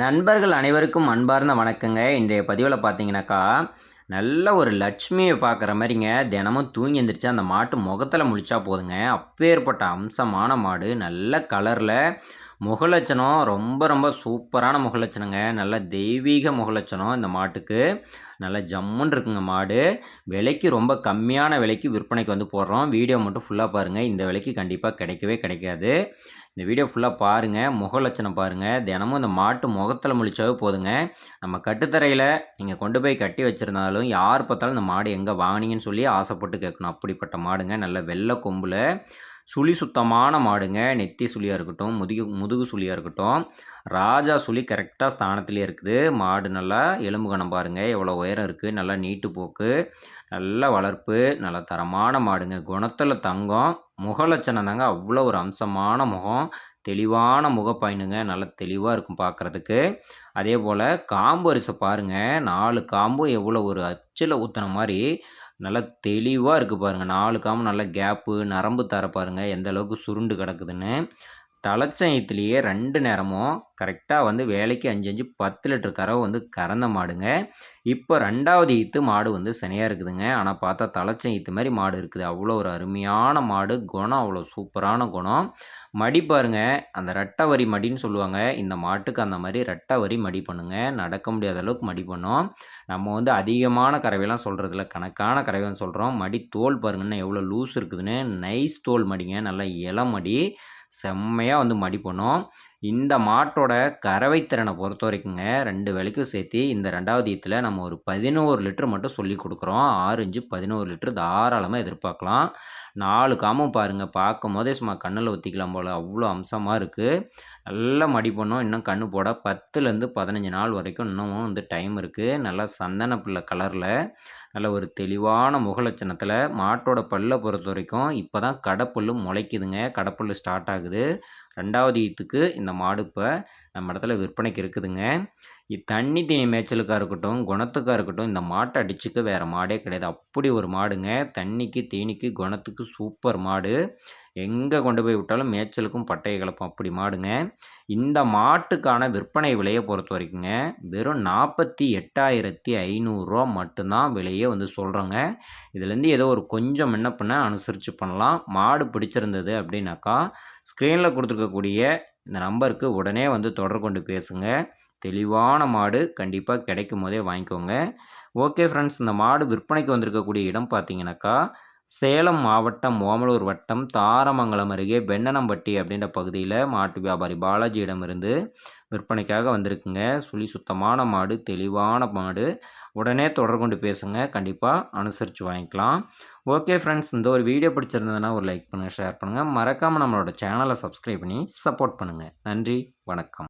நண்பர்கள் அனைவருக்கும் அன்பார்ந்த வணக்கங்க. இன்றைய பதிவில் பார்த்தீங்கன்னாக்கா நல்ல ஒரு லட்சுமியை பார்க்குற மாதிரிங்க. தினமும் தூங்கி எந்திரிச்சு அந்த மாட்டு முகத்தில் முழிச்சா போதுங்க. அப்பேற்பட்ட அம்சமான மாடு நல்ல கலரில் முகலட்சணம் ரொம்ப ரொம்ப சூப்பரான முகலட்சணங்க. நல்ல தெய்வீக முகலட்சணம் இந்த மாட்டுக்கு. நல்ல ஜம்முன்னு இருக்குங்க மாடு. விலைக்கு ரொம்ப கம்மியான விலைக்கு விற்பனைக்கு வந்து போடுறோம். வீடியோ மட்டும் ஃபுல்லாக பாருங்கள் இந்த விலைக்கு கண்டிப்பாக கிடைக்கவே கிடைக்காது. இந்த வீடியோ ஃபுல்லாக பாருங்கள் முகலட்சணம் பாருங்கள் தினமும் இந்த மாட்டு முகத்தில் முழிச்சாவே போதுங்க. நம்ம கட்டுத்தரையில் நீங்கள் கொண்டு போய் கட்டி வச்சுருந்தாலும் யார் பார்த்தாலும் இந்த மாடு எங்கே வாங்கினீங்கன்னு சொல்லி ஆசைப்பட்டு கேட்கணும். அப்படிப்பட்ட மாடுங்க. நல்ல வெள்ளை கொம்பில் சுழி சுத்தமான மாடுங்க. நெத்தி சுழியாக இருக்கட்டும் முதுகு முதுகு சுழியாக இருக்கட்டும். ராஜா சுழி கரெக்டாக ஸ்தானத்துலேயே இருக்குது. மாடு நல்லா எலும்பு கணம் பாருங்கள் எவ்வளோ உயரம் இருக்குது நல்லா நீட்டு போக்கு. நல்ல வளர்ப்பு. நல்ல தரமான மாடுங்க. குணத்தில் தங்கம். முகலட்சணம் தாங்க. அவ்வளோ ஒரு அம்சமான முகம். தெளிவான முகப்பயனுங்க. நல்லா தெளிவாக இருக்கும் பார்க்குறதுக்கு அதே போல் காம்பு அரிசை பாருங்கள் நாலு காம்பும் எவ்வளோ ஒரு அச்சில் ஊற்றுன மாதிரி நல்லா தெளிவாக இருக்குது பாருங்கள் நாலு காம்பு நல்லா கேப்பு நரம்பு தர பாருங்கள் எந்த அளவுக்கு சுருண்டு கிடக்குதுன்னு. தலைச்சயத்துலேயே ரெண்டு நேரமும் கரெக்டாக வந்து வேலைக்கு அஞ்சு அஞ்சு பத்து லிட்டர் கறவை வந்து கறந்த மாடுங்க. இப்போ ரெண்டாவது ஈத்து மாடு வந்து சனியாக இருக்குதுங்க. ஆனால் பார்த்தா தலைச்சம் ஈத்து மாதிரி மாடு இருக்குது. அவ்வளோ ஒரு அருமையான மாடு. குணம் அவ்வளோ சூப்பரான குணம். மடி பாருங்க. அந்த ரெட்டை வரி மடின்னு சொல்லுவாங்க. இந்த மாட்டுக்கு அந்த மாதிரி ரெட்டை வரி மடி பண்ணுங்க. நடக்க முடியாத அளவுக்கு மடி பண்ணும். நம்ம வந்து அதிகமான கறவையெல்லாம் சொல்கிறதில்ல கணக்கான கறவைன்னு சொல்கிறோம் மடி தோல் பாருங்கன்னா எவ்வளோ லூஸ் இருக்குதுன்னு. நைஸ் தோல் மடிங்க. நல்லா இளமடி செம்மையாக வந்து மடிப்பணும் இந்த மாட்டோட கறவை திறனை பொறுத்த வரைக்குங்க ரெண்டு விலைக்கும் சேர்த்து இந்த ரெண்டாவது ஈத்தில் நம்ம ஒரு பதினோரு லிட்டர் மட்டும் சொல்லி கொடுக்குறோம். ஆறு இஞ்சு பதினோரு லிட்டர் தாராளமாக எதிர்பார்க்கலாம். நாலு காமும் பாருங்கள் பார்க்கும் போதே சும்மா கண்ணில் ஊற்றிக்கலாம் போல். அவ்வளோ அம்சமாக இருக்குது நல்லா மடி பண்ணோம். இன்னும் கண்ணு போட பத்துலேருந்து பதினஞ்சு நாள் வரைக்கும் இன்னமும் வந்து டைம் இருக்குது நல்லா சந்தன பிள்ளை கலரில். நல்ல ஒரு தெளிவான முகலட்சணத்தில் மாட்டோட பல்லை பொறுத்த வரைக்கும் இப்போ தான் கடப்புல் முளைக்குதுங்க. கடப்புல் ஸ்டார்ட் ஆகுது. ரெண்டாவது ஈத்துக்கு இந்த மாடு இப்போ நம்ம இடத்துல விற்பனைக்கு இருக்குதுங்க. தண்ணி தீனி மேய்ச்சலுக்காக இருக்கட்டும் குணத்துக்காக இருக்கட்டும் இந்த மாட்டை அடிச்சுக்க வேறு மாடே கிடையாது. அப்படி ஒரு மாடுங்க. தண்ணிக்கு தீனிக்கு குணத்துக்கு சூப்பர் மாடு. எங்கே கொண்டு போய் விட்டாலும் மேய்ச்சலுக்கும் பட்டையை கலப்போம். அப்படி மாடுங்க. இந்த மாட்டுக்கான விற்பனை விலையை பொறுத்த வரைக்குங்க வெறும் நாற்பத்தி எட்டாயிரத்தி ஐநூறுரூவா மட்டும்தான் விலையே வந்து சொல்கிறோங்க இதுலேருந்து ஏதோ ஒரு கொஞ்சம் என்ன பண்ண அனுசரித்து பண்ணலாம். மாடு பிடிச்சிருந்தது அப்படின்னாக்கா ஸ்க்ரீனில் கொடுத்துருக்கக்கூடிய இந்த நம்பருக்கு உடனே வந்து தொடர்பு கொண்டு பேசுங்க. தெளிவான மாடு கண்டிப்பாக கிடைக்கும் போதே வாங்கிக்கோங்க. ஓகே ஃப்ரெண்ட்ஸ் இந்த மாடு விற்பனைக்கு வந்திருக்கக்கூடிய இடம் பார்த்தீங்கன்னாக்கா சேலம் மாவட்டம் ஓமலூர் வட்டம் தாரமங்கலம் அருகே வெண்ணனம்பட்டி அப்படின்ற பகுதியில் மாட்டு வியாபாரி பாலாஜியிடமிருந்து விற்பனைக்காக வந்திருக்குங்க. சுழி சுத்தமான மாடு தெளிவான மாடு. உடனே தொடர்பு கொண்டு பேசுங்க. கண்டிப்பாக அனுசரித்து வாங்கிக்கலாம். ஓகே ஃப்ரெண்ட்ஸ் இந்த ஒரு வீடியோ பிடிச்சிருந்ததுன்னா ஒரு லைக் பண்ணுங்கள் ஷேர் பண்ணுங்கள் மறக்காமல் நம்மளோட சேனலை சப்ஸ்கிரைப் பண்ணி சப்போர்ட் பண்ணுங்கள் நன்றி வணக்கம்.